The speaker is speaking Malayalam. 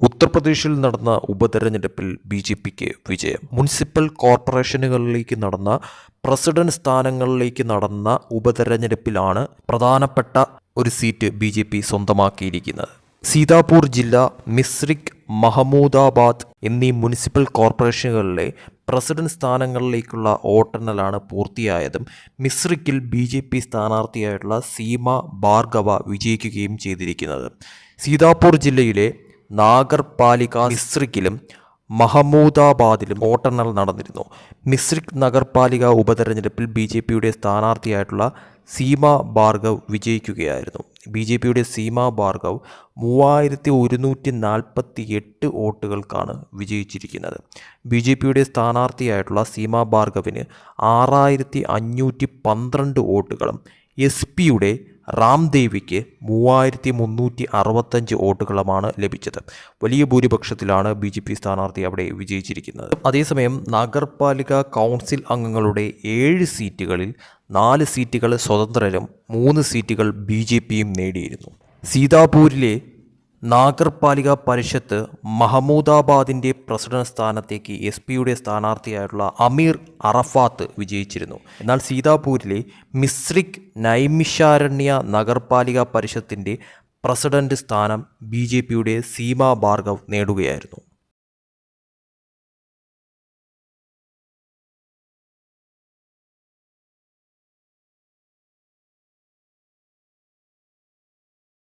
ഉത്തർപ്രദേശിൽ നടന്ന ഉപതെരഞ്ഞെടുപ്പിൽ ബി ജെ പിക്ക് വിജയം. മുനിസിപ്പൽ കോർപ്പറേഷനുകളിലേക്ക് നടന്ന പ്രസിഡന്റ് സ്ഥാനങ്ങളിലേക്ക് നടന്ന ഉപതെരഞ്ഞെടുപ്പിലാണ് പ്രധാനപ്പെട്ട ഒരു സീറ്റ് ബി ജെ പി സ്വന്തമാക്കിയിരിക്കുന്നത്. സീതാപൂർ ജില്ല മിസ്രിക് മഹമൂദാബാദ് എന്നീ മുനിസിപ്പൽ കോർപ്പറേഷനുകളിലെ പ്രസിഡന്റ് സ്ഥാനങ്ങളിലേക്കുള്ള വോട്ടെണ്ണലാണ് പൂർത്തിയായതും മിസ്രിക്കിൽ ബി ജെ പി സ്ഥാനാർത്ഥിയായിട്ടുള്ള സീമ ഭാർഗവ വിജയിക്കുകയും ചെയ്തിരിക്കുന്നത്. സീതാപൂർ ജില്ലയിലെ നാഗർപാലിക മിസ്രിക്കിലും മഹമൂദാബാദിലും വോട്ടെണ്ണൽ നടന്നിരുന്നു. മിസ്രിക് നഗർപാലിക ഉപതെരഞ്ഞെടുപ്പിൽ ബി ജെ പിയുടെ സ്ഥാനാർത്ഥിയായിട്ടുള്ള സീമ ഭാർഗവ് വിജയിക്കുകയായിരുന്നു. ബി ജെ പിയുടെ സീമ ഭാർഗവ് മൂവായിരത്തി ഒരുന്നൂറ്റി നാൽപ്പത്തി എട്ട് വോട്ടുകൾക്കാണ് വിജയിച്ചിരിക്കുന്നത്. ബി ജെ പിയുടെ സ്ഥാനാർത്ഥിയായിട്ടുള്ള സീമ ഭാർഗവിന് ആറായിരത്തി അഞ്ഞൂറ്റി പന്ത്രണ്ട് വോട്ടുകളും എസ് പിയുടെ റാംദേവിക്ക് മൂവായിരത്തി മുന്നൂറ്റി അറുപത്തഞ്ച് വോട്ടുകളുമാണ് ലഭിച്ചത്. വലിയ ഭൂരിപക്ഷത്തിലാണ് ബി ജെ പി സ്ഥാനാർത്ഥി അവിടെ വിജയിച്ചിരിക്കുന്നത്. അതേസമയം നഗരപാലിക കൗൺസിൽ അംഗങ്ങളുടെ ഏഴ് സീറ്റുകളിൽ നാല് സീറ്റുകൾ സ്വതന്ത്രരും മൂന്ന് സീറ്റുകൾ ബി നേടിയിരുന്നു. സീതാപൂരിലെ നാഗർപാലിക പരിഷത്ത് മഹമൂദാബാദിന്റെ പ്രസിഡന്റ് സ്ഥാനത്തേക്ക് എസ് പിയുടെ സ്ഥാനാർത്ഥിയായിട്ടുള്ള അമീർ അറഫാത്ത് വിജയിച്ചിരുന്നു. എന്നാൽ സീതാപൂരിലെ മിസ്രിക് നൈമിഷാരണ്യ നഗർപാലിക പരിഷത്തിന്റെ പ്രസിഡന്റ് സ്ഥാനം ബി ജെ പിയുടെ സീമ ഭാർഗവ് നേടുകയായിരുന്നു.